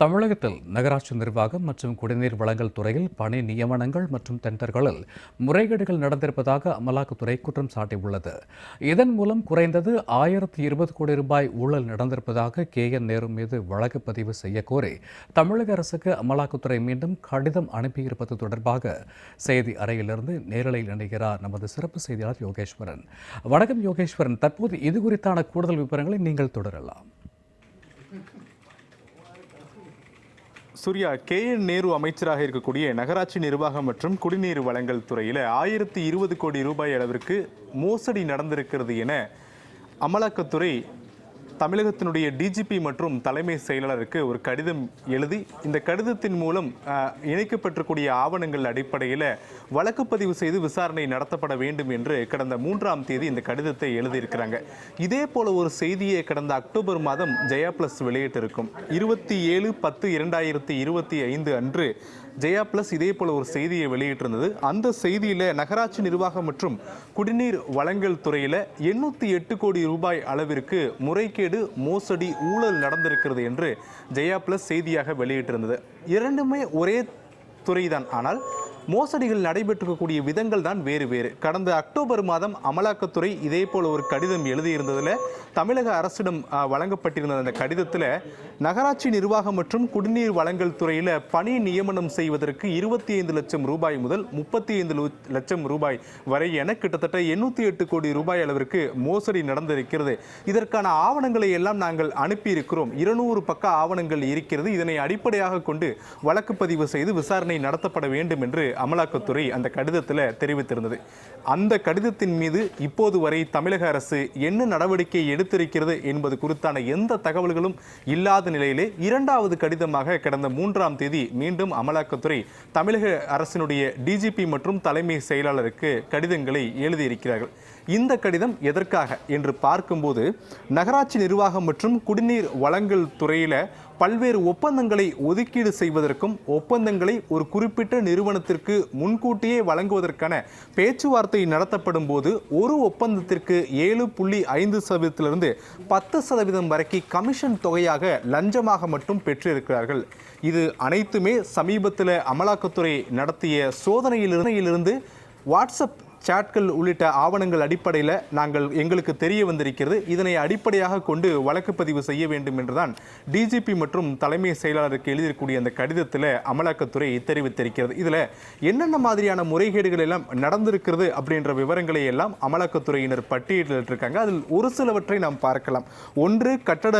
தமிழகத்தில் நகராட்சி நிர்வாகம் மற்றும் குடிநீர் வழங்கல் துறையில் பணி நியமனங்கள் மற்றும் டெண்டர்களில் முறைகேடுகள் நடந்திருப்பதாக அமலாக்கத்துறை குற்றம் சாட்டியுள்ளது. இதன் மூலம் குறைந்தது ஆயிரத்தி இருபது கோடி ரூபாய் ஊழல் நடந்திருப்பதாக கே என் நேரு மீது வழக்கு பதிவு செய்யக்கோரி தமிழக அரசுக்கு அமலாக்கத்துறை மீண்டும் கடிதம் அனுப்பியிருப்பது தொடர்பாக செய்தி அறையிலிருந்து நேரலையில் இணைகிறார் நமது சிறப்பு செய்தியாளர் யோகேஸ்வரன். வணக்கம் யோகேஸ்வரன். தற்போது இது குறித்தான கூடுதல் விவரங்களை நீங்கள் தொடரலாம். சூர்யா கே. என். நேரு அமைச்சராக இருக்கக்கூடிய நகராட்சி நிர்வாகம் மற்றும் குடிநீர் வழங்கல் துறையில் ஆயிரத்தி இருபது கோடி ரூபாய் அளவிற்கு மோசடி நடந்திருக்கிறது என அமலாக்கத்துறை தமிழகத்தினுடைய டிஜிபி மற்றும் தலைமை செயலாளருக்கு ஒரு கடிதம் எழுதி இந்த கடிதத்தின் மூலம் இணைக்கப்பட்டிருக்கூடிய ஆவணங்கள் அடிப்படையில் வழக்கு பதிவு செய்து விசாரணை நடத்தப்பட வேண்டும் என்று கடந்த மூன்றாம் தேதி இந்த கடிதத்தை எழுதியிருக்கிறாங்க. இதே போல ஒரு செய்தியை கடந்த அக்டோபர் மாதம் ஜெயா பிளஸ் வெளியிட்டிருக்கும். இருபத்தி ஏழு பத்து இரண்டாயிரத்தி இருபத்தி ஐந்து அன்று ஜெயா பிளஸ் இதே போல ஒரு செய்தியை வெளியிட்டிருந்தது. அந்த செய்தியில் நகராட்சி நிர்வாகம் மற்றும் குடிநீர் வழங்கல் துறையில் எண்ணூற்றி எட்டு கோடி ரூபாய் அளவிற்கு முறைகேடு மோசடி ஊழல் நடந்திருக்கிறது என்று ஜெயா பிளஸ் செய்தியாக வெளியிட்டிருந்தது. இரண்டுமே ஒரே துறைதான். ஆனால் மோசடிகள் நடைபெற்றிருக்கக்கூடிய விதங்கள் தான் வேறு வேறு. கடந்த அக்டோபர் மாதம் அமலாக்கத்துறை இதே போல் ஒரு கடிதம் எழுதியிருந்ததில் தமிழக அரசிடம் வழங்கப்பட்டிருந்த அந்த கடிதத்தில் நகராட்சி நிர்வாகம் மற்றும் குடிநீர் வழங்கல் துறையில் பணி நியமனம் செய்வதற்கு இருபத்தி ஐந்து லட்சம் ரூபாய் முதல் முப்பத்தி ஐந்து லட்சம் ரூபாய் வரை என கிட்டத்தட்ட எண்ணூற்றி எட்டு கோடி ரூபாய் அளவிற்கு மோசடி நடந்திருக்கிறது. இதற்கான ஆவணங்களை எல்லாம் நாங்கள் அனுப்பியிருக்கிறோம். இருநூறு பக்க ஆவணங்கள் இருக்கிறது. இதனை அடிப்படையாக கொண்டு வழக்கு பதிவு செய்து விசாரணை நடத்தப்பட வேண்டும் என்று அமலாக்கத்துறை அந்த கடிதத்தில் தெரிவித்திருந்தது. அந்த கடிதத்தின் மீது இப்போது வரை தமிழக அரசு என்ன நடவடிக்கை எடுத்திருக்கிறது என்பது குறித்தான எந்த தகவல்களும் இல்லாத நிலையிலே இரண்டாவது கடிதமாக கடந்த மூன்றாம் தேதி மீண்டும் அமலாக்கத்துறை தமிழக அரசினுடைய டிஜிபி மற்றும் தலைமை செயலாளருக்கு கடிதங்களை எழுதியிருக்கிறார்கள். இந்த கடிதம் எதற்காக? என்று பார்க்கும்போது நகராட்சி நிர்வாகம் மற்றும் குடிநீர் வழங்கல் துறையில் பல்வேறு ஒப்பந்தங்களை ஒதுக்கீடு செய்வதற்கும் ஒப்பந்தங்களை ஒரு குறிப்பிட்ட நிறுவனத்திற்கு முன்கூட்டியே வழங்குவதற்கான பேச்சுவார்த்தை நடத்தப்படும் போது ஒரு ஒப்பந்தத்திற்கு ஏழு புள்ளி ஐந்து சதவீதத்திலிருந்து பத்து சதவீதம் வரைக்கும் கமிஷன் தொகையாக லஞ்சமாக மட்டும் பெற்றிருக்கிறார்கள். இது அனைத்துமே சமீபத்தில் அமலாக்கத்துறை நடத்திய சோதனையிலிருந்து வாட்ஸ்அப் சாட்கள் உள்ளிட்ட ஆவணங்கள் அடிப்படையில் நாங்கள் எங்களுக்கு தெரிய வந்திருக்கிறது. இதனை அடிப்படையாக கொண்டு வழக்கு பதிவு செய்ய வேண்டும் என்றுதான் டிஜிபி மற்றும் தலைமை செயலாளருக்கு எழுதியிருக்கக்கூடிய அந்த கடிதத்தில் அமலாக்கத்துறை தெரிவித்திருக்கிறது. இதில் என்னென்ன மாதிரியான முறைகேடுகள் எல்லாம் நடந்திருக்கிறது அப்படின்ற விவரங்களை எல்லாம் அமலாக்கத்துறையினர் பட்டியலிட்டிருக்காங்க. அதில் ஒரு சிலவற்றை நாம் பார்க்கலாம். ஒன்று கட்டட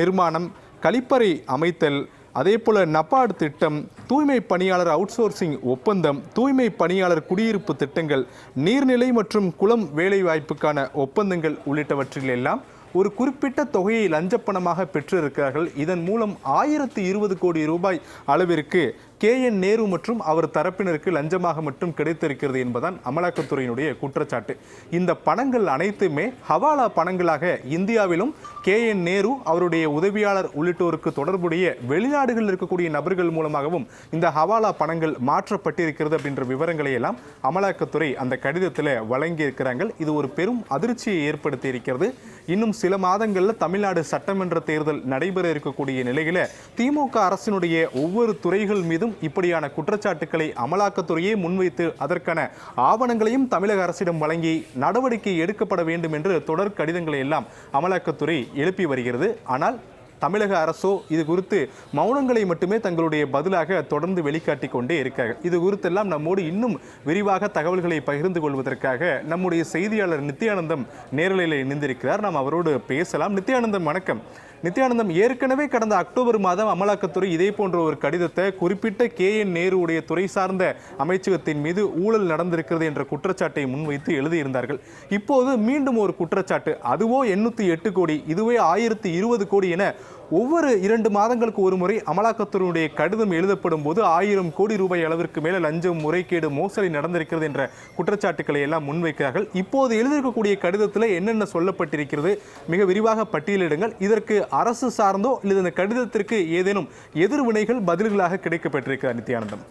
நிர்மாணம் கழிப்பறை அமைத்தல் அதே போல் நபார்டு திட்டம் தூய்மை பணியாளர் அவுட்சோர்சிங் ஒப்பந்தம் தூய்மை பணியாளர் குடியிருப்பு திட்டங்கள் நீர்நிலை மற்றும் குளம் வேலைவாய்ப்புக்கான ஒப்பந்தங்கள் உள்ளிட்டவற்றில் எல்லாம் ஒரு குறிப்பிட்ட தொகையை லஞ்சப்பணமாக பெற்றிருக்கிறார்கள். இதன் மூலம் ஆயிரத்தி இருபது கோடி ரூபாய் அளவிற்கு கே என் நேரு மற்றும் அவர் தரப்பினருக்கு லஞ்சமாக மட்டும் கிடைத்திருக்கிறது என்பதான் அமலாக்கத்துறையினுடைய குற்றச்சாட்டு. இந்த பணங்கள் அனைத்துமே ஹவாலா பணங்களாக இந்தியாவிலும் கே என் நேரு அவருடைய உதவியாளர் உள்ளிட்டோருக்கு தொடர்புடைய வெளிநாடுகளில் இருக்கக்கூடிய நபர்கள் மூலமாகவும் இந்த ஹவாலா பணங்கள் மாற்றப்பட்டிருக்கிறது அப்படின்ற விவரங்களை எல்லாம் அமலாக்கத்துறை அந்த கடிதத்தில் வழங்கியிருக்கிறாங்க இது ஒரு பெரும் அதிர்ச்சியை ஏற்படுத்தி இருக்கிறது இன்னும் சில மாதங்களில் தமிழ்நாடு சட்டமன்ற தேர்தல் நடைபெற இருக்கக்கூடிய நிலையில் திமுக அரசினுடைய ஒவ்வொரு துறைகள் மீதும் இப்படியான குற்றச்சாட்டுக்களை அமலாக்கத்துறையே முன்வைத்து அதற்கான ஆவணங்களையும் தமிழக அரசிடம் வழங்கி நடவடிக்கை எடுக்கப்பட வேண்டும் என்று தொடர் கடிதங்களை எல்லாம் அமலாக்கத்துறை எழுப்பி வருகிறது. ஆனால் தமிழக அரசோ இது குறித்து மௌனங்களை மட்டுமே தங்களுடைய பதிலாக தொடர்ந்து வெளிக்காட்டி கொண்டே இருக்காங்க இது குறித்தெல்லாம் நம்மோடு இன்னும் விரிவாக தகவல்களை பகிர்ந்து கொள்வதற்காக நம்முடைய செய்தியாளர் நித்யானந்தம் நேரலையில் இணைந்திருக்கிறார். நாம் அவரோடு பேசலாம். நித்யானந்தம் வணக்கம். நித்யானந்தம் ஏற்கனவே கடந்த அக்டோபர் மாதம் அமலாக்கத்துறை இதே போன்ற ஒரு கடிதத்தை குறிப்பிட்ட கே என் நேருவுடைய துறை சார்ந்த அமைச்சகத்தின் மீது ஊழல் நடந்திருக்கிறது என்ற குற்றச்சாட்டை முன்வைத்து எழுதியிருந்தார்கள். இப்போது மீண்டும் ஒரு குற்றச்சாட்டு. அதுவோ எண்ணூற்றி எட்டு கோடி இதுவே ஆயிரத்தி இருபது கோடி என ஒவ்வொரு இரண்டு மாதங்களுக்கு ஒரு முறை அமலாக்கத்துறையுடைய கடிதம் எழுதப்படும் போது ஆயிரம் கோடி ரூபாய் அளவிற்கு மேலே லஞ்சம் முறைகேடு மோசடி நடந்திருக்கிறது என்ற குற்றச்சாட்டுக்களை எல்லாம் முன்வைக்கிறார்கள். இப்போது எழுதியிருக்கக்கூடிய கடிதத்தில் என்னென்ன சொல்லப்பட்டிருக்கிறது? மிக விரிவாக பட்டியலிடுங்கள். இதற்கு அரசு சார்ந்தோ அல்லது இந்த கடிதத்திற்கு ஏதேனும் எதிர்வினைகள் பதில்களாக கிடைக்கப்பட்டிருக்கிறது நித்யானந்தம்?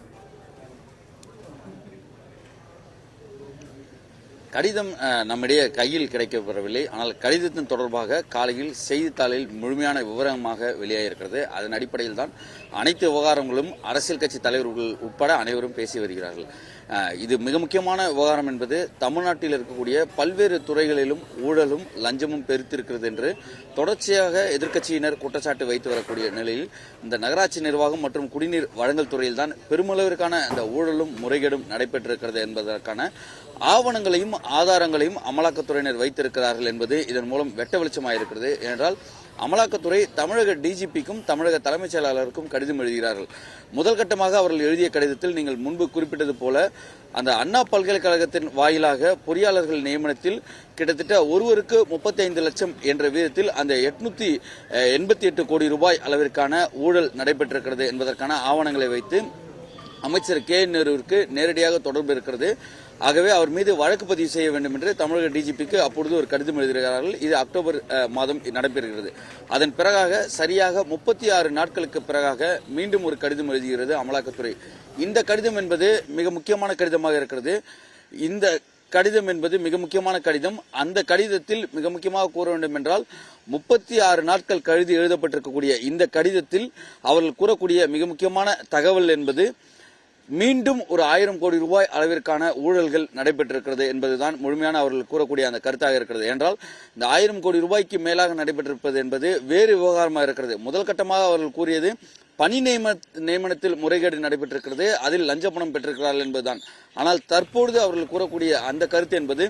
கடிதம் நம்முடைய கையில் கிடைக்கப்பெறவில்லை. ஆனால் கடிதத்தின் தொடர்பாக காலையில் செய்தித்தாளில் முழுமையான விவரமாக வெளியாகிருக்கிறது அதன் அடிப்படையில் தான் அனைத்து விவகாரங்களும் அரசியல் கட்சி தலைவர்கள் உட்பட அனைவரும் பேசி வருகிறார்கள். இது மிக முக்கியமான விவகாரம் என்பது தமிழ்நாட்டில் இருக்கக்கூடிய பல்வேறு துறைகளிலும் ஊழலும் லஞ்சமும் பெருத்திருக்கிறது என்று தொடர்ச்சியாக எதிர்க்கட்சியினர் குற்றச்சாட்டு வைத்து வரக்கூடிய நிலையில் இந்த நகராட்சி நிர்வாகம் மற்றும் குடிநீர் வழங்கல் துறையில் தான் பெருமளவிற்கான இந்த ஊழலும் முறைகேடும் நடைபெற்றிருக்கிறது என்பதற்கான ஆவணங்களையும் ஆதாரங்களையும் அமலாக்கத்துறையினர் வைத்திருக்கிறார்கள் என்பது இதன் மூலம் வெட்ட வெளிச்சமாயிருக்கிறது. ஏனென்றால் அமலாக்கத்துறை தமிழக டிஜிபிக்கும் தமிழக தலைமைச் செயலாளருக்கும் கடிதம் எழுதுகிறார்கள். முதல் கட்டமாக அவர்கள் எழுதிய கடிதத்தில் நீங்கள் முன்பு குறிப்பிட்டது போல அந்த அண்ணா பல்கலைக்கழகத்தின் வாயிலாக பொறியாளர்கள் நியமனத்தில் கிட்டத்தட்ட ஒருவருக்கு முப்பத்தி ஐந்து லட்சம் என்ற வீதத்தில் அந்த எட்நூத்தி எண்பத்தி எட்டு கோடி ரூபாய் அளவிற்கான ஊழல் நடைபெற்றிருக்கிறது என்பதற்கான ஆவணங்களை வைத்து அமைச்சர் கே நேருவிற்கு நேரடியாக தொடர்பு இருக்கிறது. ஆகவே அவர் மீது வழக்கு பதிவு செய்ய வேண்டும் என்று தமிழக டிஜிபிக்கு அப்பொழுது ஒரு கடிதம் எழுதுகிறார்கள் இது அக்டோபர் மாதம் நடைபெறுகிறது. அதன் பிறகாக சரியாக முப்பத்தி ஆறு நாட்களுக்கு பிறகாக மீண்டும் ஒரு கடிதம் எழுதுகிறது அமலாக்கத்துறை. இந்த கடிதம் என்பது மிக முக்கியமான கடிதமாக இருக்கிறது. இந்த கடிதம் என்பது மிக முக்கியமான கடிதம். அந்த கடிதத்தில் மிக முக்கியமாக கூற வேண்டும் என்றால் முப்பத்தி ஆறு நாட்கள் கழுதி எழுதப்பட்டிருக்கக்கூடிய இந்த கடிதத்தில் அவர்கள் கூறக்கூடிய மிக முக்கியமான தகவல் என்பது மீண்டும் ஒரு ஆயிரம் கோடி ரூபாய் அளவிற்கான ஊழல்கள் நடைபெற்றிருக்கிறது என்பதுதான் முழுமையான அவர்கள் கூறக்கூடிய அந்த கருத்தாக இருக்கிறது. என்றால் இந்த ஆயிரம் கோடி ரூபாய்க்கு மேலாக நடைபெற்றிருப்பது என்பது வேறு விவகாரமாக இருக்கிறது. முதல் கட்டமாக அவர்கள் கூறியது பணி நியம நியமனத்தில் முறைகேடு நடைபெற்றிருக்கிறது அதில் லஞ்ச பணம் பெற்றிருக்கிறார்கள் என்பதுதான். ஆனால் தற்பொழுது அவர்கள் கூறக்கூடிய அந்த கருத்து என்பது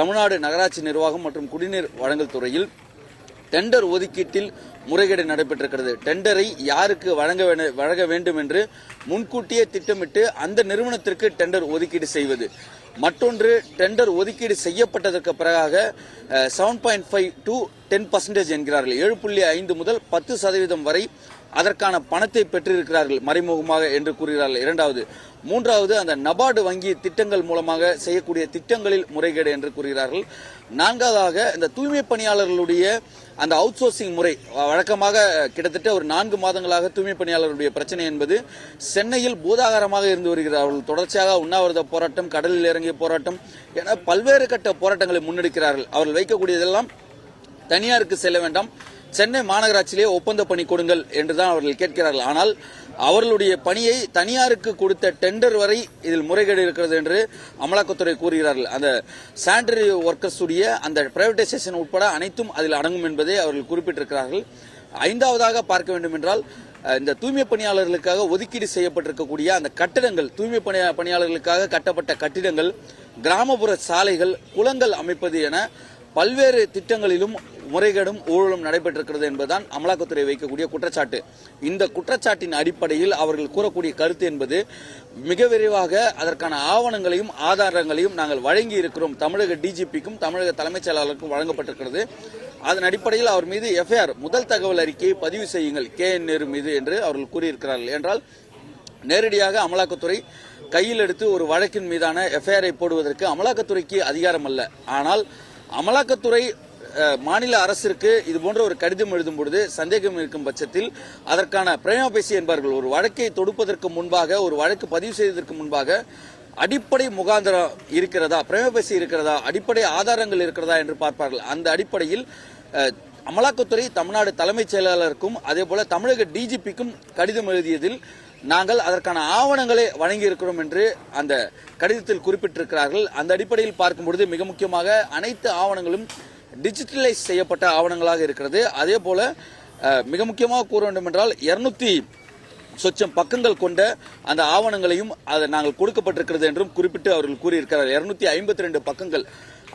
தமிழ்நாடு நகராட்சி நிர்வாகம் மற்றும் குடிநீர் வழங்கல் துறையில் டெண்டர் ஒதுக்கீட்டில் முறைகேடு நடைபெற்றிருக்கிறது. டெண்டரை யாருக்கு வழங்க வழங்க வேண்டும் என்று முன்கூட்டியே திட்டமிட்டு அந்த நிறுவனத்திற்கு டெண்டர் ஒதுக்கீடு செய்வது. மற்றொன்று டெண்டர் ஒதுக்கீடு செய்யப்பட்டதற்கு பிறகாக seven point five to ten percentage என்கிறார்கள். ஏழு புள்ளி ஐந்து முதல் பத்து சதவீதம் வரை அதற்கான பணத்தை பெற்றிருக்கிறார்கள். மறைமுகமாக என்று கூறுகிறார்கள். இரண்டாவது மூன்றாவது அந்த நபார்டு வங்கி திட்டங்கள் மூலமாக செய்யக்கூடிய திட்டங்களில் முறைகேடு என்று கூறுகிறார்கள். நான்காவதாக இந்த தூய்மை பணியாளர்களுடைய அந்த அவுட் சோர்சிங் முறை வழக்கமாக கிட்டத்தட்ட ஒரு நான்கு மாதங்களாக தூய்மை பணியாளர்களுடைய பிரச்சனை என்பது சென்னையில் பூதாகாரமாக இருந்து வருகிறார்கள். தொடர்ச்சியாக உண்ணாவிரத போராட்டம் கடலில் இறங்கிய போராட்டம் என பல்வேறு கட்ட போராட்டங்களை முன்னெடுக்கிறார்கள். அவர்கள் வைக்கக்கூடியதெல்லாம் தனியாருக்கு செல்ல வேண்டாம். சென்னை மாநகராட்சியிலே ஒப்பந்த பணி கொடுங்கள் என்றுதான் அவர்கள் கேட்கிறார்கள். ஆனால் அவர்களுடைய பணியை தனியாருக்கு கொடுத்த டெண்டர் வரை இதில் முறைகேடு இருக்கிறது என்று அமலாக்கத்துறை கூறுகிறார்கள். அந்த சானிடரி ஒர்க்கர்ஸ் உடைய அந்த பிரைவேடைசேஷன் உட்பட அனைத்தும் அதில் அடங்கும் என்பதை அவர்கள் குறிப்பிட்டிருக்கிறார்கள். ஐந்தாவதாக பார்க்க வேண்டும் என்றால் இந்த தூய்மை பணியாளர்களுக்காக ஒதுக்கீடு செய்யப்பட்டிருக்கக்கூடிய அந்த கட்டிடங்கள் தூய்மை பணியா பணியாளர்களுக்காக கட்டப்பட்ட கட்டிடங்கள் கிராமப்புற சாலைகள் குளங்கள் அமைப்பது என பல்வேறு திட்டங்களிலும் முறைகேடும் ஊழலும் நடைபெற்றிருக்கிறது என்பதுதான் அமலாக்கத்துறை வைக்கக்கூடிய குற்றச்சாட்டு. இந்த குற்றச்சாட்டின் அடிப்படையில் அவர்கள் கூறக்கூடிய கருத்து என்பது மிக விரைவாக அதற்கான ஆவணங்களையும் ஆதாரங்களையும் நாங்கள் வழங்கி இருக்கிறோம். தமிழக டிஜிபிக்கும் தமிழக தலைமைச் செயலாளருக்கும் வழங்கப்பட்டிருக்கிறது. அதன் அடிப்படையில் அவர் மீது எஃப்ஐஆர் முதல் தகவல் அறிக்கையை பதிவு செய்யுங்கள். கே என் நேரு மீது என்று அவர்கள் கூறியிருக்கிறார்கள். என்றால் நேரடியாக அமலாக்கத்துறை கையில் எடுத்து ஒரு வழக்கின் மீதான எஃப்ஐஆரை போடுவதற்கு அமலாக்கத்துறைக்கு அதிகாரம் அல்ல. ஆனால் அமலாக்கத்துறை மாநில அரசிற்கு இது போன்ற ஒரு கடிதம் எழுதும் பொழுது சந்தேகம் இருக்கும் பட்சத்தில் அதற்கான பிரேமாபேசி என்பார்கள். ஒரு வழக்கை தொடுப்பதற்கு முன்பாக ஒரு வழக்கு பதிவு செய்வதற்கு முன்பாக அடிப்படை முகாந்திரம் இருக்கிறதா பிரேமபேசி இருக்கிறதா அடிப்படை ஆதாரங்கள் இருக்கிறதா என்று பார்ப்பார்கள். அந்த அடிப்படையில் அமலாக்கத்துறை தமிழ்நாடு தலைமைச் செயலாளருக்கும் அதே போல தமிழக டிஜிபிக்கும் கடிதம் எழுதியதில் நாங்கள் அதற்கான ஆவணங்களை வழங்கி இருக்கிறோம் என்று அந்த கடிதத்தில் குறிப்பிட்டிருக்கிறார்கள். அந்த அடிப்படையில் பார்க்கும் பொழுது மிக முக்கியமாக அனைத்து ஆவணங்களும் டிஜிட்டலைஸ் செய்யப்பட்ட ஆவணங்களாக இருக்கிறது. அதே போல மிக முக்கியமாக கூற வேண்டும் என்றால் இருநூத்தி சொச்சம் பக்கங்கள் கொண்ட அந்த ஆவணங்களையும் அதை நாங்கள் கொடுக்கப்பட்டிருக்கிறது என்றும் குறிப்பிட்டு அவர்கள் கூறியிருக்கிறார். இருநூத்தி ஐம்பத்தி ரெண்டு பக்கங்கள்.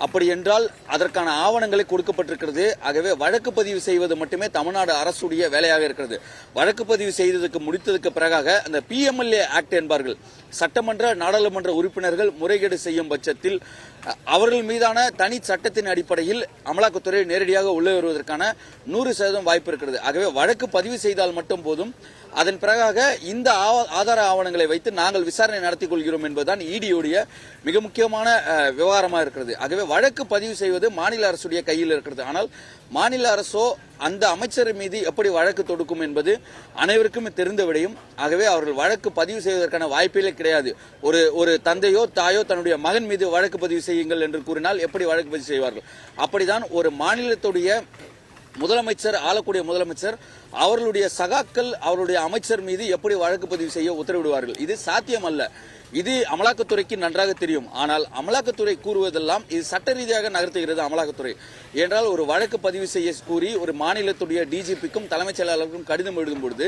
அப்படி என்றால் அதற்கான ஆவணங்களை கொடுக்கப்பட்டிருக்கிறது. ஆகவே வழக்கு பதிவு செய்வது மட்டுமே தமிழ்நாடு அரசுடைய வேலையாக இருக்கிறது. வழக்கு பதிவு செய்ததுக்கு முடித்ததுக்கு பிறகாக அந்த பிஎம்எல்ஏ ஆக்ட் என்பார்கள் சட்டமன்ற நாடாளுமன்ற உறுப்பினர்கள் முறைகேடு செய்யும் பட்சத்தில் அவர்கள் மீதான தனி சட்டத்தின் அடிப்படையில் அமலாக்கத்துறை நேரடியாக உள்ளே வருவதற்கான நூறு சதவீதம் வாய்ப்பு இருக்கிறது. ஆகவே வழக்கு பதிவு செய்தால் மட்டும் போதும் அதன் பிறகாக இந்த ஆவ- ஆதார ஆவணங்களை வைத்து நாங்கள் விசாரணை நடத்திக் கொள்கிறோம் என்பதுதான் இடியுடைய மிக முக்கியமான விவகாரமாக இருக்கிறது. ஆகவே வழக்கு பதிவு செய்வது மாநில அரசுடைய கையில் இருக்கிறது. ஆனால் மாநில அரசோ அந்த அமைச்சர் மீது எப்படி வழக்கு தொடுக்கும் என்பது அனைவருக்கும் தெரிந்த விடையும். ஆகவே அவர்கள் வழக்கு பதிவு செய்வதற்கான வாய்ப்பே கிடையாது. ஒரு ஒரு தந்தையோ தாயோ தன்னுடைய மகன் மீது வழக்கு பதிவு செய்யுங்கள் என்று கூறினால் எப்படி வழக்கு பதிவு செய்வார்கள்? அப்படிதான் ஒரு மாநிலத்துடைய முதலமைச்சர் ஆளக்கூடிய முதலமைச்சர் அவர்களுடைய சகாக்கள் அவருடைய அமைச்சர் மீது எப்படி வழக்கு பதிவு செய்ய உத்தரவிடுவார்கள்? இது சாத்தியம் அல்ல இது அமலாக்கத்துறைக்கு நன்றாக தெரியும். ஆனால் அமலாக்கத்துறை கூறுவதெல்லாம் இது சட்ட ரீதியாக நகர்த்துகிறது அமலாக்கத்துறை. என்றால் ஒரு வழக்கு பதிவு செய்ய கூறி ஒரு மாநிலத்துடைய டிஜிபிக்கும் தலைமைச் செயலாளருக்கும் கடிதம் எழுதும் பொழுது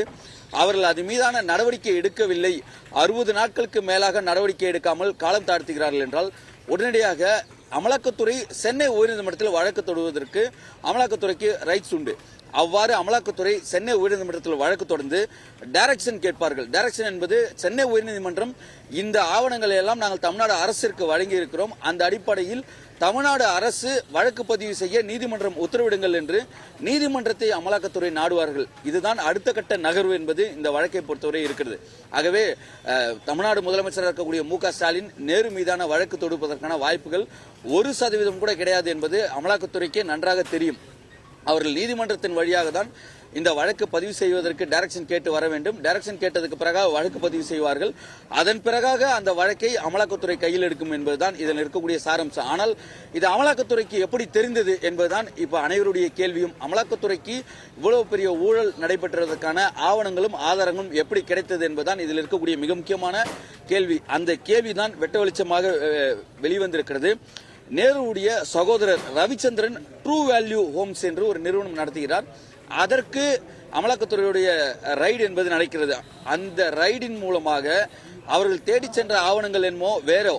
அவர்கள் அது மீதான நடவடிக்கை எடுக்கவில்லை. அறுபது நாட்களுக்கு மேலாக நடவடிக்கை எடுக்காமல் காலம் தாழ்த்துகிறார்கள் என்றால் உடனடியாக அமலாக்கத்துறை சென்னை உயர்நீதிமன்றத்தில் வழக்கு தொடுவதற்கு அமலாக்கத்துறைக்கு ரைட்ஸ் உண்டு. அவ்வாறு அமலாக்கத்துறை சென்னை உயர்நீதிமன்றத்தில் வழக்கு தொடர்ந்து டைரக்ஷன் கேட்பார்கள். டைரக்ஷன் என்பது சென்னை உயர்நீதிமன்றம் இந்த ஆவணங்களை எல்லாம் நாங்கள் தமிழ்நாடு அரசிற்கு வழங்கி இருக்கிறோம் அந்த அடிப்படையில் தமிழ்நாடு அரசு வழக்கு பதிவு செய்ய நீதிமன்றம் உத்தரவிடுங்கள் என்று நீதிமன்றத்தை அமலாக்கத்துறை நாடுவார்கள். இதுதான் அடுத்த கட்ட நகர்வு என்பது இந்த வழக்கை பொறுத்தவரை இருக்கிறது. ஆகவே தமிழ்நாடு முதலமைச்சராக இருக்கக்கூடிய மு க ஸ்டாலின் நேரு மீதான வழக்கு தொடுப்பதற்கான வாய்ப்புகள் ஒரு சதவீதம் கூட கிடையாது என்பது அமலாக்கத்துறைக்கே நன்றாக தெரியும். அவர்கள் நீதிமன்றத்தின் வழியாக தான் இந்த வழக்கு பதிவு செய்வதற்கு டைரக்ஷன் கேட்டு வர வேண்டும். டைரக்ஷன் கேட்டதுக்கு பிறகு வழக்கு பதிவு செய்வார்கள். அதன் பிறகாக அந்த வழக்கை அமலாக்கத்துறை கையில் எடுக்கும் என்பதுதான் இதில் இருக்கக்கூடிய சாரம்சம். ஆனால் இது அமலாக்கத்துறைக்கு எப்படி தெரிந்தது என்பதுதான் இப்போ அனைவருடைய கேள்வியும். அமலாக்கத்துறைக்கு இவ்வளவு பெரிய ஊழல் நடைபெற்றதற்கான ஆவணங்களும் ஆதாரங்களும் எப்படி கிடைத்தது என்பதுதான் இதில் இருக்கக்கூடிய மிக முக்கியமான கேள்வி. அந்த கேள்விதான் வெட்ட வெளிச்சமாக வெளிவந்திருக்கிறது. நேருவுடைய சகோதரர் ரவிச்சந்திரன் ட்ரூ வேல்யூ ஹோம்ஸ் என்று ஒரு நிறுவனம் நடத்துகிறார். அதற்கு அமலாக்கத்துறையுடைய ரைடு என்பது நடக்கிறது. அந்த ரைடின் மூலமாக அவர்கள் தேடிச் சென்ற ஆவணங்கள் என்னமோ வேறோ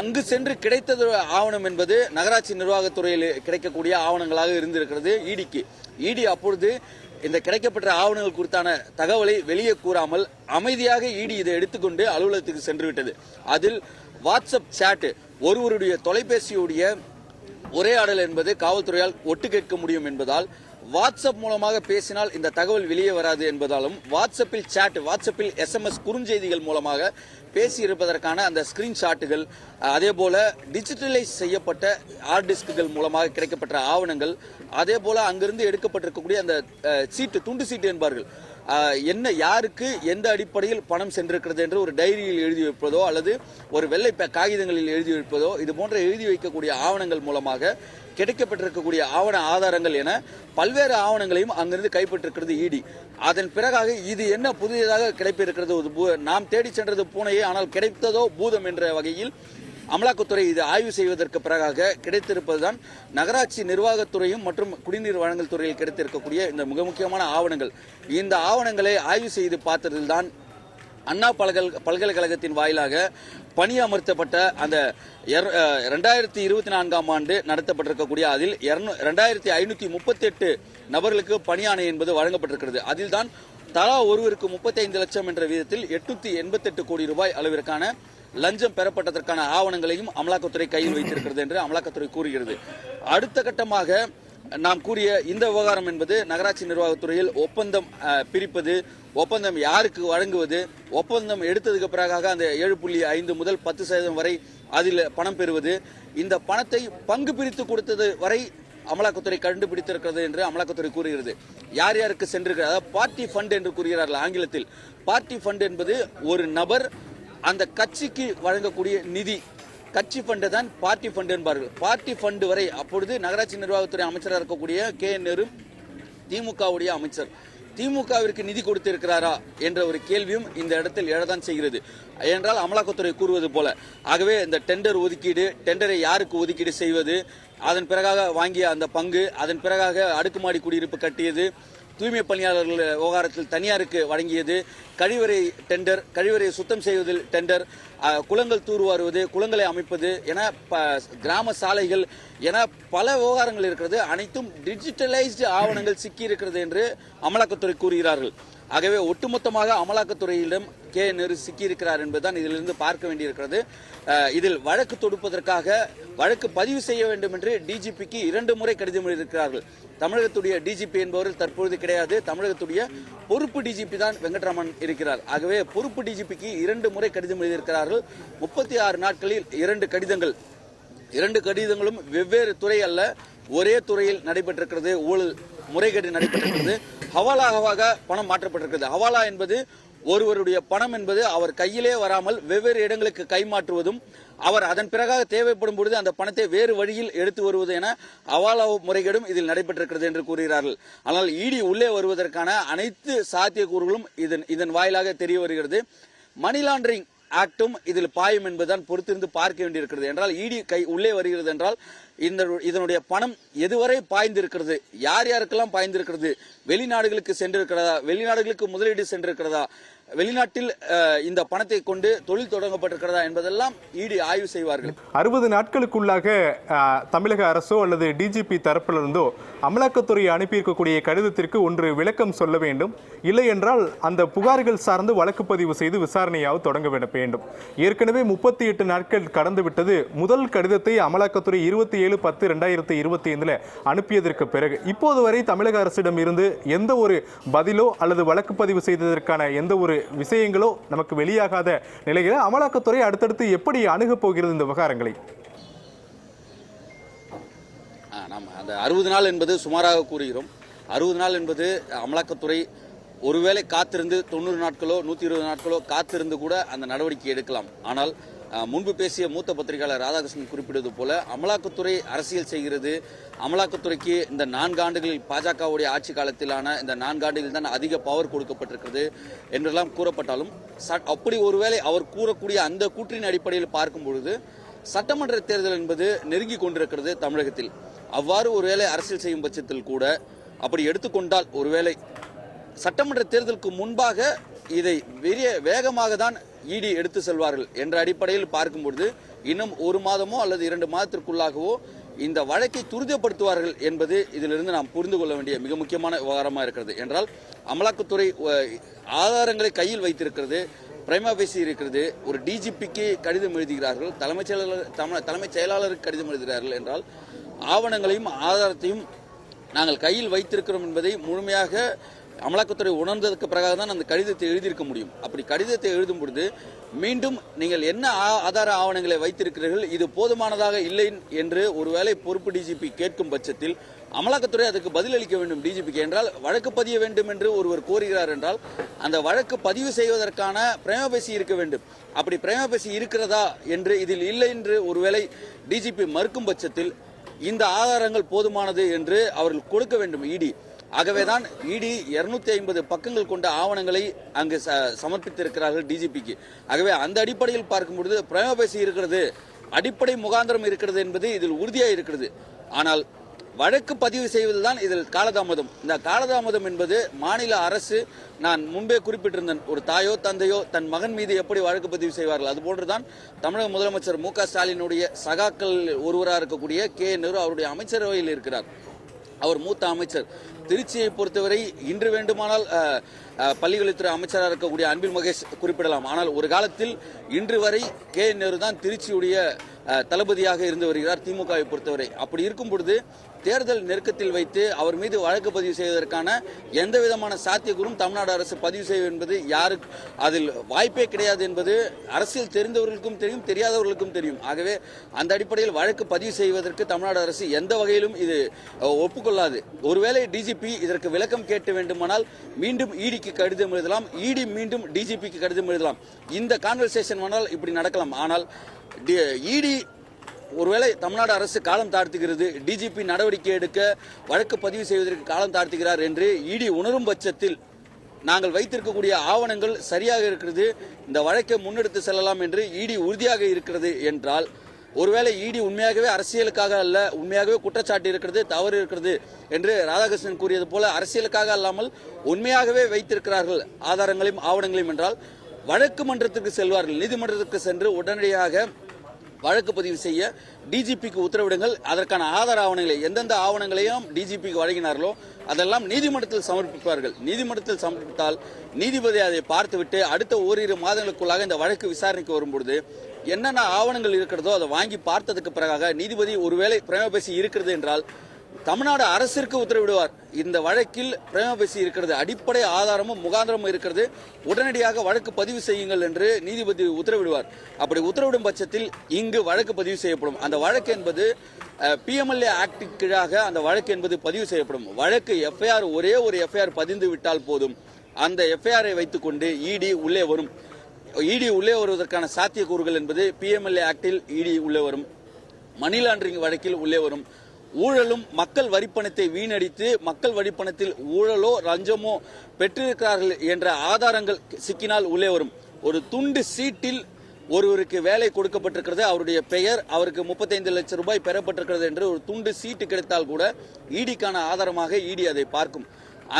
அங்கு சென்று கிடைத்தது ஆவணம் என்பது நகராட்சி நிர்வாகத்துறையில் கிடைக்கக்கூடிய ஆவணங்களாக இருந்திருக்கிறது. இடிக்கு இடி அப்பொழுது இந்த கிடைக்கப்பட்ட ஆவணங்கள் குறித்தான தகவலை வெளியே கூறாமல் அமைதியாக இடி இதை எடுத்துக்கொண்டு அலுவலகத்துக்கு சென்று விட்டது அதில் வாட்ஸ்அப் சாட்டு ஒருவருடைய தொலைபேசியுடைய உரையாடல் என்பது காவல்துறையால் ஒட்டு கேட்க முடியும் என்பதால் வாட்ஸ்அப் மூலமாக பேசினால் இந்த தகவல் வெளியே வராது என்பதாலும் வாட்ஸ்அப்பில் சாட் வாட்ஸ்அப்பில் எஸ்எம்எஸ் குறுஞ்செய்திகள் மூலமாக பேசியிருப்பதற்கான அந்த ஸ்கிரீன்ஷாட்டுகள் அதே போல டிஜிட்டலைஸ் செய்யப்பட்ட ஹார்ட் டிஸ்க்குகள் மூலமாக கிடைக்கப்பட்ட ஆவணங்கள் அதே போல அங்கிருந்து எடுக்கப்பட்டிருக்கக்கூடிய அந்த சீட்டு துண்டு சீட்டு என்பார்கள் என்ன யாருக்கு எந்த அடிப்படையில் பணம் சென்றிருக்கிறது என்று ஒரு டைரியில் எழுதி வைப்பதோ அல்லது ஒரு வெள்ளை காகிதங்களில் எழுதி வைப்பதோ இது போன்ற எழுதி வைக்கக்கூடிய ஆவணங்கள் மூலமாக கிடைக்கப்பட்டிருக்கக்கூடிய ஆவண ஆதாரங்கள் என பல்வேறு ஆவணங்களையும் அங்கிருந்து கைப்பற்றிருக்கிறது இடி அதன் பிறகாக இது என்ன புதியதாக கிடைப்பிருக்கிறது? ஒரு பூ- நாம் தேடி சென்றது பூனையே ஆனால் கிடைத்ததோ பூதம் என்ற வகையில் அமலாக்கத்துறை இது ஆய்வு செய்வதற்கு பிறகாக கிடைத்திருப்பதுதான் நகராட்சி நிர்வாகத்துறையும் மற்றும் குடிநீர் வழங்கல் துறையில் கிடைத்திருக்கக்கூடிய இந்த மிக முக்கியமான ஆவணங்கள். இந்த ஆவணங்களை ஆய்வு செய்து பார்த்ததில்தான் அண்ணா பல்கல் பல்கலைக்கழகத்தின் வாயிலாக பணியமர்த்தப்பட்ட அந்த ரெண்டாயிரத்தி இருபத்தி நான்காம் ஆண்டு நடத்தப்பட்டிருக்கக்கூடிய அதில் ரெண்டாயிரத்தி ஐநூத்தி முப்பத்தி எட்டு நபர்களுக்கு பணியாணை என்பது வழங்கப்பட்டிருக்கிறது. அதில்தான் தலா ஒருவருக்கு முப்பத்தைந்து லட்சம் என்ற விதத்தில் எட்நூத்தி எண்பத்தெட்டு கோடி ரூபாய் அளவிற்கான லஞ்சம் பெறப்பட்டதற்கான ஆவணங்களையும் அமலாக்கத்துறை கையில் வைத்திருக்கிறது என்று அமலாக்கத்துறை கூறுகிறது. அடுத்த கட்டமாக நாம் கூறிய இந்த விவகாரம் என்பது நகராட்சி நிர்வாகத்துறையில் ஒப்பந்தம் பிரிப்பது ஒப்பந்தம் யாருக்கு வழங்குவது ஒப்பந்தம் எடுத்ததுக்கு பிறகாக அந்த ஏழு புள்ளி ஐந்து முதல் பத்து சதவீதம் வரை அதில் பணம் பெறுவது இந்த பணத்தை பங்கு பிரித்து கொடுத்தது வரை அமலாக்கத்துறை கண்டுபிடித்திருக்கிறது என்று அமலாக்கத்துறை கூறுகிறது. யார் யாருக்கு சென்றிருக்கிறது அதாவது பார்ட்டி ஃபண்ட் என்று கூறுகிறார்கள் ஆங்கிலத்தில். பார்ட்டி ஃபண்ட் என்பது ஒரு நபர் அந்த கட்சிக்கு வழங்கக்கூடிய நிதி கட்சி ஃபண்டு தான் பார்ட்டி ஃபண்டு என்பார்கள். பார்ட்டி ஃபண்டு வரை அப்பொழுது நகராட்சி நிர்வாகத்துறை அமைச்சராக இருக்கக்கூடிய கே. நேரு திமுகவுடைய அமைச்சர். திமுகவிற்கு நிதி கொடுத்திருக்கிறாரா என்ற ஒரு கேள்வியும் இந்த இடத்தில் எழதான் செய்கிறது. என்றால் அமலாக்கத்துறை கூறுவது போல. ஆகவே இந்த டெண்டர் ஒதுக்கீடு டெண்டரை யாருக்கு ஒதுக்கீடு செய்வது அதன் பிறகாக வாங்கிய அந்த பங்கு அதன் பிறகாக அடுக்குமாடி குடியிருப்பு கட்டியது தூய்மை பணியாளர்கள் விவகாரத்தில் தனியாருக்கு வழங்கியது. கழிவறை டெண்டர் கழிவறை சுத்தம் செய்வதில் டெண்டர் குளங்கள் தூர்வாருவது குளங்களை அமைப்பது என ப- கிராம சாலைகள் என பல விவகாரங்கள் இருக்கிறது. அனைத்தும் டிஜிட்டலைஸ்டு ஆவணங்கள் சிக்கி இருக்கிறது என்று அமலாக்கத்துறை கூறுகிறார்கள். ஆகவே ஒட்டுமொத்தமாக அமலாக்கத்துறையிடம் கே நெரு சிக்கியிருக்கிறார் என்பதுதான் இதிலிருந்து பார்க்க வேண்டியிருக்கிறது. இதில் வழக்கு தொடுப்பதற்காக வழக்கு பதிவு செய்ய வேண்டும் என்று டிஜிபிக்கு இரண்டு முறை கடிதம் எழுதியிருக்கிறார்கள். தமிழகத்துடைய டிஜிபி என்பவர்கள் தற்பொழுது கிடையாது. தமிழகத்துடைய பொறுப்பு டிஜிபி தான் வெங்கட்ராமன் இருக்கிறார். ஆகவே பொறுப்பு டிஜிபிக்கு இரண்டு முறை கடிதம் எழுதியிருக்கிறார்கள். முப்பத்தி ஆறு நாட்களில் இரண்டு கடிதங்கள். இரண்டு கடிதங்களும் வெவ்வேறு துறை அல்ல ஒரே துறையில் நடைபெற்றிருக்கிறது. ஊழல் முறைகேடு நடைபெற்றிருக்கிறது. ஹவாலாவாக பணம் மாற்றப்பட்டிருக்கிறது. ஹவாலா என்பது ஒருவருடைய பணம் என்பது அவர் கையிலே வராமல் வெவ்வேறு இடங்களுக்கு கைமாற்றுவதும் அவர் அதன் பிறகாக தேவைப்படும் பொழுது அந்த பணத்தை வேறு வழியில் எடுத்து வருவது என ஹவாலா முறைகேடும் இதில் நடைபெற்றிருக்கிறது என்று கூறுகிறார்கள். ஆனால் இடி உள்ளே வருவதற்கான அனைத்து சாத்தியக்கூறுகளும் இதன் இதன் வாயிலாக தெரிய வருகிறது. மணி லாண்டரிங் ஆக்டும் இதில் பாயும் என்பதுதான் பொறுத்திருந்து பார்க்க வேண்டியிருக்கிறது. என்றால் இடி கை உள்ளே வருகிறது என்றால் இந்த இதனுடைய பணம் எதுவரை பாய்ந்திருக்கிறது? யார் யாருக்கெல்லாம் பாய்ந்திருக்கிறது? வெளிநாடுகளுக்கு சென்றிருக்கிறதா? வெளிநாடுகளுக்கு முதலீடு சென்றிருக்கிறதா? வெளிநாட்டில் இந்த பணத்தை கொண்டு தொழில் தொடங்கப்பட்டிருக்கிறதா என்பதெல்லாம் இடி ஆய்வு செய்வார்கள். அறுபது நாட்களுக்குள்ளாக தமிழக அரசோ அல்லது டிஜிபி தரப்பிலிருந்தோ அமலாக்கத்துறை அனுப்பியிருக்கக்கூடிய கடிதத்திற்கு ஒன்று விளக்கம் சொல்ல வேண்டும். இல்லை என்றால் அந்த புகார்கள் சார்ந்து வழக்கு பதிவு செய்து விசாரணையாக தொடங்க வேண்டும். ஏற்கனவே முப்பத்தி எட்டு நாட்கள் கடந்துவிட்டது. முதல் கடிதத்தை அமலாக்கத்துறை இருபத்தி ஏழு பத்து ரெண்டாயிரத்தி இருபத்தி ஐந்தில் அனுப்பியதற்கு பிறகு இப்போது வரை தமிழக அரசிடம் இருந்து எந்த ஒரு பதிலோ அல்லது வழக்கு பதிவு செய்ததற்கான எந்த ஒரு விஷயங்களோ நமக்கு வெளியாகாத நிலையில் அமலாக்கத்துறை அடுத்தடுத்து எப்படி அணுகப் போகிறது இந்த விவகாரங்களை? ஆ, நாம் அந்த அறுபது நாள் என்பது சுமாராக கூறுகிறோம். அறுபது நாள் என்பது அமலாக்கத்துறை ஒருவேளை காத்திருந்து தொண்ணூறு நாட்களோ நூற்றி இருபது நாட்களோ காத்திருந்து கூட அந்த நடவடிக்கை எடுக்கலாம். ஆனால் முன்பு பேசிய மூத்த பத்திரிகையாளர் ராதாகிருஷ்ணன் குறிப்பிட்டது போல அமலாக்கத்துறை அரசியல் செய்கிறது. அமலாக்கத்துறைக்கு இந்த நான்கு ஆண்டுகளில் பாஜகவுடைய ஆட்சி காலத்திலான இந்த நான்கு ஆண்டுகளில் தான் அதிக பவர் கொடுக்கப்பட்டிருக்கிறது என்றெல்லாம் கூறப்பட்டாலும் அப்படி ஒருவேளை அவர் கூறக்கூடிய அந்த கூற்றின் அடிப்படையில் பார்க்கும் பொழுது சட்டமன்ற தேர்தல் என்பது நெருங்கி கொண்டிருக்கிறது தமிழகத்தில். அவ்வாறு ஒருவேளை அரசியல் செய்யும் பட்சத்தில் கூட அப்படி எடுத்துக்கொண்டால் ஒருவேளை சட்டமன்ற தேர்தலுக்கு முன்பாக இதை பெரிய வேகமாக தான் இடி எடுத்து செல்வார்கள் என்ற அடிப்படையில் பார்க்கும்பொழுது இன்னும் ஒரு மாதமோ அல்லது இரண்டு மாதத்திற்குள்ளாகவோ இந்த வழக்கை துரிதப்படுத்துவார்கள் என்பது இதிலிருந்து நாம் புரிந்து கொள்ள வேண்டிய மிக முக்கியமான விவகாரமாக இருக்கிறது. என்றால் அமலாக்கத்துறை ஆதாரங்களை கையில் வைத்திருக்கிறது பிரைமாபேசி இருக்கிறது ஒரு டிஜிபிக்கு கடிதம் எழுதுகிறார்கள் தலைமைச் செயலாளர் தம- தலைமைச் செயலாளருக்கு கடிதம் எழுதுகிறார்கள் என்றால் ஆவணங்களையும் ஆதாரத்தையும் நாங்கள் கையில் வைத்திருக்கிறோம் என்பதை முழுமையாக அமலாக்கத்துறை உணர்ந்ததற்கு பிறகு தான் அந்த கடிதத்தை எழுதியிருக்க முடியும். அப்படி கடிதத்தை எழுதும் பொழுது மீண்டும் நீங்கள் என்ன ஆ- ஆதார ஆவணங்களை வைத்திருக்கிறீர்கள் இது போதுமானதாக இல்லை என்று ஒருவேளை பொறுப்பு டிஜிபி கேட்கும் பட்சத்தில் அமலாக்கத்துறை அதுக்கு பதிலளிக்க வேண்டும் டிஜிபிக்கு என்றால் வழக்கு பதிய வேண்டும் என்று ஒருவர் கோருகிறார் என்றால் அந்த வழக்கு பதிவு செய்வதற்கான பிரேமபேசி இருக்க வேண்டும். அப்படி பிரேமபேசி இருக்கிறதா என்று இதில் இல்லை என்று ஒருவேளை டிஜிபி மறுக்கும் பட்சத்தில் இந்த ஆதாரங்கள் போதுமானது என்று அவர்கள் கொடுக்க வேண்டும். இடி ஆகவேதான் இடி இருநூத்தி ஐம்பது பக்கங்கள் கொண்ட ஆவணங்களை அங்கு ச- சமர்ப்பித்திருக்கிறார்கள் டிஜிபிக்கு ஆகவே அந்த அடிப்படையில் பார்க்கும் பொழுது பிரேமபேசி இருக்கிறது அடிப்படை முகாந்திரம் இருக்கிறது என்பது இதில் உறுதியாக இருக்கிறது. ஆனால் வழக்கு பதிவு செய்வதுதான் இதில் காலதாமதம். இந்த காலதாமதம் என்பது மாநில அரசு நான் முன்பே குறிப்பிட்டிருந்தேன் ஒரு தாயோ தந்தையோ தன் மகன் மீது எப்படி வழக்கு பதிவு செய்வார்கள்? அதுபோன்றுதான் தமிழக முதலமைச்சர் மு க ஸ்டாலினுடைய சகாக்கள் ஒருவராக இருக்கக்கூடிய கே. நேரு அவருடைய அமைச்சரவையில் இருக்கிறார். அவர் மூத்த அமைச்சர். திருச்சியை பொறுத்தவரை இன்று வேண்டுமானால் அஹ், அமைச்சராக இருக்கக்கூடிய அன்பில் மகேஷ் குறிப்பிடலாம். ஆனால் ஒரு காலத்தில் இன்று வரை கே. நேரு தான் திருச்சியுடைய அஹ், தளபதியாக இருந்து வருகிறார் திமுகவை பொறுத்தவரை. அப்படி இருக்கும் பொழுது தேர்தல் நெருக்கத்தில் வைத்து அவர் மீது வழக்கு பதிவு செய்வதற்கான எந்த விதமான சாத்தியக்கூறும் தமிழ்நாடு அரசு பதிவு செய்யும் என்பது யாருக்கு அதில் வாய்ப்பே கிடையாது என்பது அரசியல் தெரிந்தவர்களுக்கும் தெரியும் தெரியாதவர்களுக்கும் தெரியும். ஆகவே அந்த அடிப்படையில் வழக்கு பதிவு செய்வதற்கு தமிழ்நாடு அரசு எந்த வகையிலும் இது ஒப்புக்கொள்ளாது. ஒருவேளை டிஜிபி இதற்கு விளக்கம் கேட்டு வேண்டுமானால் மீண்டும் இடிக்கு கடிதம் எழுதலாம். இடி மீண்டும் டிஜிபிக்கு கடிதம் எழுதலாம். இந்த கான்வர்சேஷன் வேணால் இப்படி நடக்கலாம். ஆனால் இடி ஒருவேளை தமிழ்நாடு அரசு காலம் தாழ்த்துகிறது டிஜிபி நடவடிக்கை எடுக்க வழக்கு பதிவு செய்வதற்கு காலம் தாழ்த்துகிறார் என்று இடி உணரும் பட்சத்தில் நாங்கள் வைத்திருக்கக்கூடிய ஆவணங்கள் சரியாக இருக்கிறது இந்த வழக்கை முன்னெடுத்து செல்லலாம் என்று இடி உறுதியாக இருக்கிறது என்றால் ஒருவேளை இடி உண்மையாகவே அரசியலுக்காக அல்ல உண்மையாகவே குற்றச்சாட்டு இருக்கிறது தவறு இருக்கிறது என்று ராதாகிருஷ்ணன் கூறியது போல அரசியலுக்காக அல்லாமல் உண்மையாகவே வைத்திருக்கிறார்கள் ஆதாரங்களையும் ஆவணங்களையும் என்றால் வழக்கு மன்றத்திற்கு செல்வார்கள் நீதிமன்றத்திற்கு சென்று உடனடியாக வழக்கு பதிவு செய்ய டிஜிபிக்கு உத்தரவிடுங்கள். அதற்கான ஆதார ஆவணங்களை எந்தெந்த ஆவணங்களையும் டிஜிபிக்கு வழங்கினார்களோ அதெல்லாம் நீதிமன்றத்தில் சமர்ப்பிப்பார்கள். நீதிமன்றத்தில் சமர்ப்பித்தால் நீதிபதி அதை பார்த்துவிட்டு அடுத்த ஓரிரு மாதங்களுக்குள்ளாக இந்த வழக்கு விசாரணைக்கு வரும்பொழுது என்னென்ன ஆவணங்கள் இருக்கிறதோ அதை வாங்கி பார்த்ததுக்கு பிறகாக நீதிபதி ஒருவேளை பிரேமபேசி இருக்கிறது என்றால் தமிழ்நாடு அரசிற்கு உத்தரவிடுவார். இந்த வழக்கில் பிரேமபேசி இருக்கிறது. அடிப்படை ஆதாரமும் முகாந்திரமும் இருக்கிறது. உடனடியாக வழக்கு பதிவு செய்யுங்கள் என்று நீதிபதி உத்தரவிடுவார். அப்படி உத்தரவிடும் பட்சத்தில் இங்கு வழக்கு பதிவு செய்யப்படும். அந்த வழக்கு என்பது பிஎம்எல்ஏ ஆக்ட் கீழாக அந்த வழக்கு என்பது பதிவு செய்யப்படும். வழக்கு எஃப்ஐஆர் ஒரே ஒரு எஃப்ஐஆர் பதிந்து விட்டால் போதும். அந்த எஃப்ஐஆரை வைத்துக்கொண்டு இடி உள்ளே வரும். இடி உள்ளே வருவதற்கான சாத்தியக்கூறுகள் என்பது பிஎம்எல்ஏ ஆக்டில் இடி உள்ளே வரும். மணி லாண்டரிங் வழக்கில் உள்ளே வரும். ஊழலும் மக்கள் வரிப்பணத்தை வீணடித்து மக்கள் வரிப்பணத்தில் ஊழலோ ரஞ்சமோ பெற்றிருக்கிறார்கள் என்ற ஆதாரங்கள் சிக்கினால் உள்ளே வரும். ஒரு துண்டு சீட்டில் ஒருவருக்கு வேலை கொடுக்கப்பட்டிருக்கிறது. அவருடைய பெயர் அவருக்கு முப்பத்தைந்து லட்சம் ரூபாய் பெறப்பட்டிருக்கிறது என்று ஒரு துண்டு சீட்டு கிடைத்தால் கூட ஈடிக்கான ஆதாரமாக ஈடி அதை பார்க்கும்.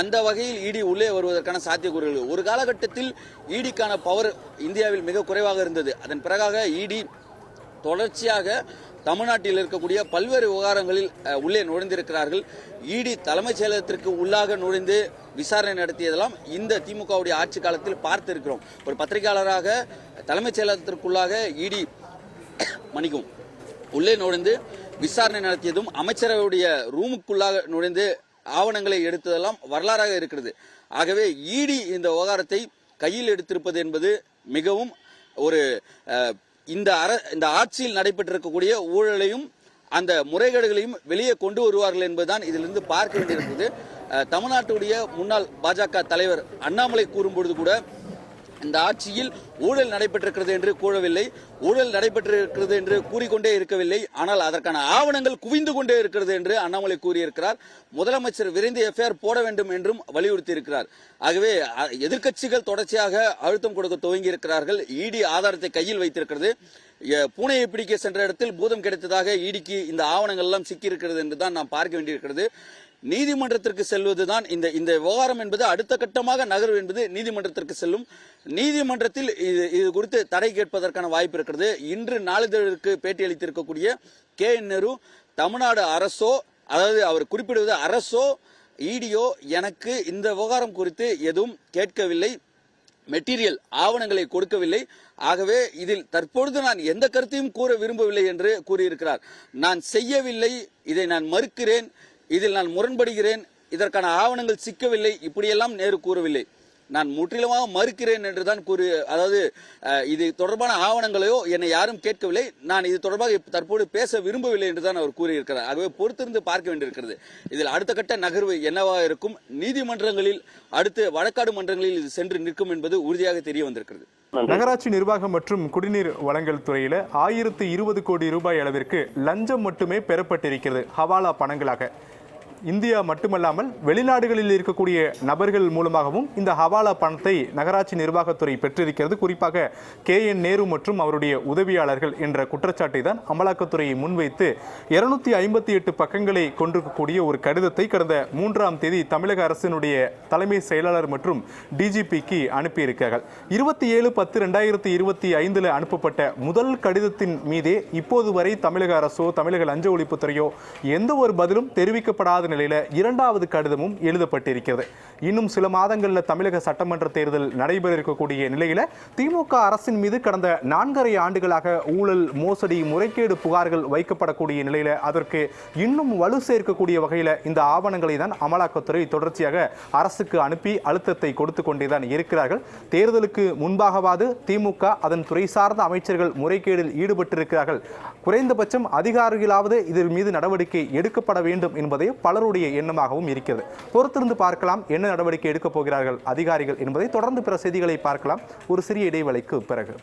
அந்த வகையில் இடி உள்ளே வருவதற்கான சாத்தியக்கூறுகள். ஒரு காலகட்டத்தில் ஈடிக்கான பவர் இந்தியாவில் மிக குறைவாக இருந்தது. அதன் பிறகாக இடி தொடர்ச்சியாக தமிழ்நாட்டில் இருக்கக்கூடிய பல்வேறு விவகாரங்களில் உள்ளே நுழைந்திருக்கிறார்கள். இடி தலைமைச் செயலகத்திற்கு உள்ளாக நுழைந்து விசாரணை நடத்தியதெல்லாம் இந்த திமுகவுடைய ஆட்சி காலத்தில் பார்த்திருக்கிறோம். ஒரு பத்திரிகையாளராக தலைமைச் செயலகத்திற்குள்ளாக இடி மணிக்கும் உள்ளே நுழைந்து விசாரணை நடத்தியதும் அமைச்சரவையுடைய ரூமுக்குள்ளாக நுழைந்து ஆவணங்களை எடுத்ததெல்லாம் வரலாறாக இருக்கிறது. ஆகவே இடி இந்த விவகாரத்தை கையில் எடுத்திருப்பது என்பது மிகவும் ஒரு இந்த அர இந்த ஆட்சியில் நடைபெற்றிருக்கக்கூடிய ஊழலையும் அந்த முறைகேடுகளையும் வெளியே கொண்டு வருவார்கள் என்பதுதான் இதிலிருந்து பார்க்க வேண்டியிருக்கிறது தமிழ்நாட்டுடைய முன்னாள் பாஜக தலைவர் அண்ணாமலை கூறும்பொழுது கூட இந்த ஆட்சியில் ஊழல் நடைபெற்றிருக்கிறது என்று கூறவில்லை. ஊழல் நடைபெற்றிருக்கிறது என்று கூறிக்கொண்டே இருக்கவில்லை. ஆனால் அதற்கான ஆவணங்கள் குவிந்து கொண்டே இருக்கிறது என்று அண்ணாமலை கூறியிருக்கிறார். முதலமைச்சர் விரைந்து எஃப்ஐஆர் போட வேண்டும் என்றும் வலியுறுத்தி இருக்கிறார் ஆகவே எதிர்க்கட்சிகள் தொடர்ச்சியாக அழுத்தம் கொடுக்க துவங்கி இருக்கிறார்கள் இடி ஆதாரத்தை கையில் வைத்திருக்கிறது. பூனையை பிடிக்க சென்ற இடத்தில் பூதம் கிடைத்ததாக இடிக்கு இந்த ஆவணங்கள் எல்லாம் சிக்கியிருக்கிறது என்று தான் நாம் பார்க்க வேண்டியிருக்கிறது. நீதிமன்றத்திற்கு செல்வதுதான் இந்த இந்த விவகாரம் என்பது அடுத்த கட்டமாக நகர்வு என்பது நீதிமன்றத்திற்கு செல்லும். நீதிமன்றத்தில் இது இது குறித்து தடை கேட்பதற்கான வாய்ப்பு இருக்கிறது. இன்று நாளிதழிற்கு பேட்டி அளித்திருக்கக்கூடிய கே என் நேரு தமிழ்நாடு அரசோ அதாவது அவர் குறிப்பிடுவது அரசோ இடியோ எனக்கு இந்த விவகாரம் குறித்து எதுவும் கேட்கவில்லை. மெட்டீரியல் ஆவணங்களை கொடுக்கவில்லை. ஆகவே இதில் தற்பொழுது நான் எந்த கருத்தையும் கூற விரும்பவில்லை என்று கூறியிருக்கிறார். நான் செய்யவில்லை இதை நான் மறுக்கிறேன். இதில் நான் முரண்படுகிறேன். இதற்கான ஆவணங்கள் சிக்கவில்லை. இப்படியெல்லாம் நேரு கூறவில்லை. நான் முற்றிலுமாக மறுக்கிறேன் என்று தான் கூறி அதாவது இது தொடர்பான ஆவணங்களையோ என்னை யாரும் கேட்கவில்லை. நான் இது தொடர்பாக தற்போது பேச விரும்பவில்லை என்று தான் அவர் கூறியிருக்கிறார். ஆகவே பொறுத்திருந்து பார்க்க வேண்டியிருக்கிறது. இதில் அடுத்த கட்ட நகர்வு என்னவாக இருக்கும்? நீதிமன்றங்களில் அடுத்து வழக்காடு மன்றங்களில் இது சென்று நிற்கும் என்பது உறுதியாக தெரிய வந்திருக்கிறது. நகராட்சி நிர்வாகம் மற்றும் குடிநீர் வழங்கல் துறையில ஆயிரத்து இருபது கோடி ரூபாய் அளவிற்கு லஞ்சம் மட்டுமே பெறப்பட்டிருக்கிறது ஹவாலா பணங்களாக. இந்தியா மட்டுமல்லாமல் வெளிநாடுகளில் இருக்கக்கூடிய நபர்கள் மூலமாகவும் இந்த ஹவாலா பணத்தை நகராட்சி நிர்வாகத்துறை பெற்றிருக்கிறது. குறிப்பாக கே என் நேரு மற்றும் அவருடைய உதவியாளர்கள் என்ற குற்றச்சாட்டை தான் அமலாக்கத்துறையை முன்வைத்து இருநூத்தி ஐம்பத்தி எட்டு பக்கங்களை கொண்டிருக்கக்கூடிய ஒரு கடிதத்தை கடந்த மூன்றாம் தேதி தமிழக அரசினுடைய தலைமை செயலாளர் மற்றும் டிஜிபிக்கு அனுப்பியிருக்கிறார்கள். இருபத்தி ஏழு பத்து ரெண்டாயிரத்தி இருபத்தி ஐந்தில் அனுப்பப்பட்ட முதல் கடிதத்தின் மீதே இப்போது வரை தமிழக அரசோ தமிழக லஞ்ச ஒழிப்புத்துறையோ எந்த ஒரு பதிலும் தெரிவிக்கப்படாத நிலையில் இரண்டாவது கடிதமும் எழுதப்பட்டிருக்கிறது. இன்னும் சில மாதங்களில் தமிழக சட்டமன்ற தேர்தல் நடைபெற இருக்கக்கூடிய நிலையில் திமுக அரசின் மீது கடந்த நான்கரை ஆண்டுகளாக ஊழல் மோசடி முறைகேடு புகார்கள் வைக்கப்படக்கூடிய நிலையில் அதற்கு இன்னும் வலு சேர்க்கக்கூடிய வகையில் இந்த ஆவணங்களை தான் அமலாக்கத்துறை தொடர்ச்சியாக அரசுக்கு அனுப்பி அழுத்தத்தை கொடுத்து கொண்டே தான் இருக்கிறார்கள். தேர்தலுக்கு முன்பாகவாது திமுக அதன் துறை சார்ந்த அமைச்சர்கள் முறைகேடில் ஈடுபட்டிருக்கிறார்கள். குறைந்தபட்சம் அதிகாரிகளாவது இதன் மீது நடவடிக்கை எடுக்கப்பட வேண்டும் என்பதை என்பதே பலருடைய எண்ணமாகவும் இருக்கிறது. பொறுத்திருந்து பார்க்கலாம் என்ன நடவடிக்கை எடுக்கப் போகிறார்கள் அதிகாரிகள் என்பதை தொடர்ந்து பிற செய்திகளை பார்க்கலாம். ஒரு சிறிய இடைவேளைக்கு பிறகு.